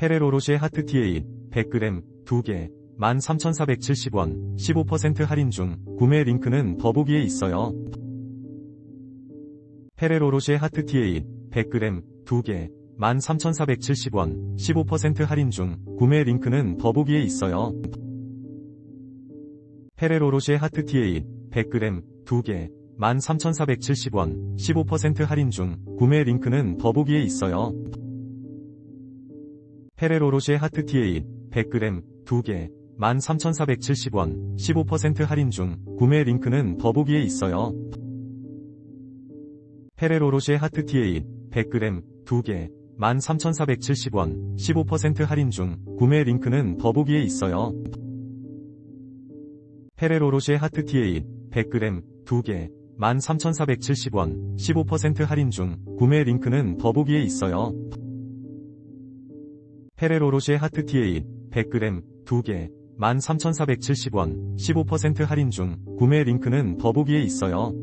페레로로쉐 하트 티에잇 100g 2개 13,470원 15% 할인 중 구매 링크는 더보기에 있어요. 페레로로쉐 하트 티에잇 100g 2개 13,470원 15% 할인 중 구매 링크는 더보기에 있어요. 페레로로쉐 하트 티에잇 100g 2개 13,470원 15% 할인 중 구매 링크는 더보기에 있어요. 페레로로쉐 하트 티에잇 100g 2개 13,470원 15% 할인 중 구매 링크는 더보기에 있어요. 페레로로쉐 하트 티에잇 100g 2개 13,470원 15% 할인 중 구매 링크는 더보기에 있어요. 페레로로쉐 하트 티에잇 100g 2개 13,470원 15% 할인 중 구매 링크는 더보기에 있어요. 페레로로쉐 하트 티에잇 100g 2개 13,470원 15% 할인 중 구매 링크는 더보기에 있어요.